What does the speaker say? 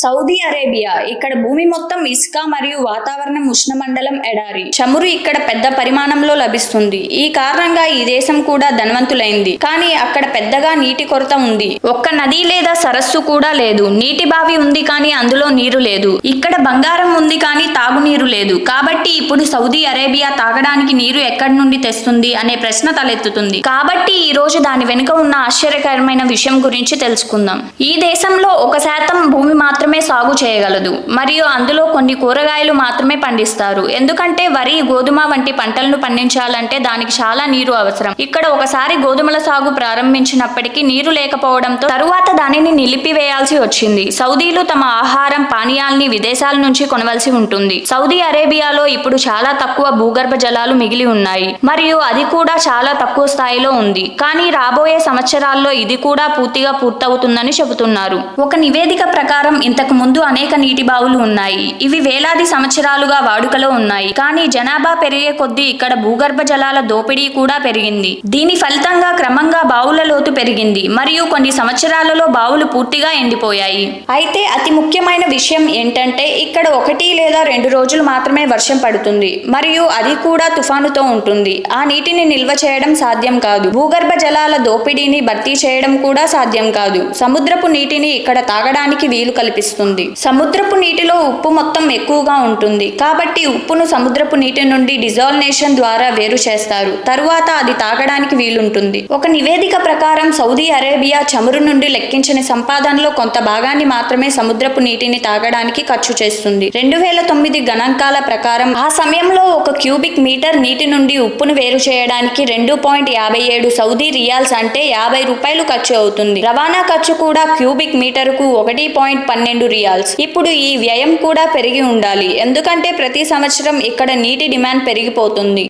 Saudi Arabia. ఇక్కడ భూమి మొత్తం ఇసుక మరియు వాతావరణం ఉష్ణమండలం ఎడారి. చమురు ఇక్కడ పెద్ద పరిమాణంలో లభిస్తుంది. ఈ కారణంగా ఈ దేశం కూడా ధనవంతులైంది. కానీ అక్కడ పెద్దగా నీటి కొరత ఉంది. ఒక్క నది లేదా సరస్సు కూడా లేదు. నీటి బావి ఉంది కానీ అందులో నీరు లేదు. ఇక్కడ బంగారం ఉంది కానీ తాగునీరు లేదు. కాబట్టి ఇప్పుడు సౌదీ అరేబియా తాగడానికి నీరు ఎక్కడి నుండి తెస్తుంది అనే ప్రశ్న తలెత్తుతుంది. కాబట్టి ఈ రోజు దాని వెనుక ఉన్న ఆశ్చర్యకరమైన విషయం గురించి తెలుసుకుందాం. ఈ దేశంలో ఒక శాతం భూమి మాత్రం సాగు చేయగలదు. మరియు అందులో కొన్ని కూరగాయలు మాత్రమే పండిస్తారు. ఎందుకంటే వరి గోధుమ వంటి పంటలను పండించాలంటే దానికి చాలా నీరు అవసరం. ఇక్కడ ఒకసారి గోధుమల సాగు ప్రారంభించినప్పటికీ నీరు లేకపోవడంతో తరువాత దానిని నిలిపివేయాల్సి వచ్చింది. సౌదీలు తమ ఆహారం పానీయాల్ని విదేశాల నుంచి కొనవలసి ఉంటుంది. సౌదీ అరేబియాలో ఇప్పుడు చాలా తక్కువ భూగర్భ జలాలు మిగిలి ఉన్నాయి. మరియు అది కూడా చాలా తక్కువ స్థాయిలో ఉంది. కానీ రాబోయే సంవత్సరాల్లో ఇది కూడా పూర్తిగా పూర్తవుతుందని చెబుతున్నారు. ఒక నివేదిక ప్రకారం ఇంతకు ముందు అనేక నీటి బావులు ఉన్నాయి. ఇవి వేలాది సంవత్సరాలుగా వాడుకలో ఉన్నాయి. కానీ జనాభా పెరిగే కొద్దీ ఇక్కడ భూగర్భ జలాల దోపిడీ కూడా పెరిగింది. దీని ఫలితంగా క్రమంగా బావుల లోతు పెరిగింది. మరియు కొన్ని సంవత్సరాలలో బావులు పూర్తిగా ఎండిపోయాయి. అయితే అతి ముఖ్యమైన విషయం ఏంటంటే ఇక్కడ ఒకటి లేదా రెండు రోజులు మాత్రమే వర్షం పడుతుంది. మరియు అది కూడా తుఫానుతో ఉంటుంది. ఆ నీటిని నిల్వ చేయడం సాధ్యం కాదు. భూగర్భ జలాల దోపిడీని భర్తీ చేయడం కూడా సాధ్యం కాదు. సముద్రపు నీటిని ఇక్కడ తాగడానికి వీలు కల్పిస్తుంది. సముద్రపు నీటిలో ఉప్పు మొత్తం ఎక్కువగా ఉంటుంది. కాబట్టి ఉప్పును సముద్రపు నీటి నుండి డిజాల్నేషన్ ద్వారా వేరు చేస్తారు. తరువాత అది తాగడానికి వీలుంటుంది. ఒక నివేదిక ప్రకారం సౌదీ అరేబియా చమురు నుండి లెక్కించిన సంపాదనలో కొంత భాగాన్ని మాత్రమే సముద్రపు నీటిని తాగడానికి ఖర్చు చేస్తుంది. రెండు వేల తొమ్మిది గణాంకాల ప్రకారం ఆ సమయంలో ఒక క్యూబిక్ మీటర్ నీటి నుండి ఉప్పును వేరు చేయడానికి రెండు పాయింట్ యాభై ఏడు సౌదీ రియాల్స్ అంటే యాభై రూపాయలు ఖర్చు అవుతుంది. రవాణా ఖర్చు కూడా క్యూబిక్ మీటరుకు ఒకటి పాయింట్ పన్నెండు రియాల్స్ ఇప్పుడు ఈ వ్యయం కూడా పెరిగి ఉండాలి. ఎందుకంటే ప్రతి సంవత్సరం ఇక్కడ నీటి డిమాండ్ పెరిగిపోతుంది.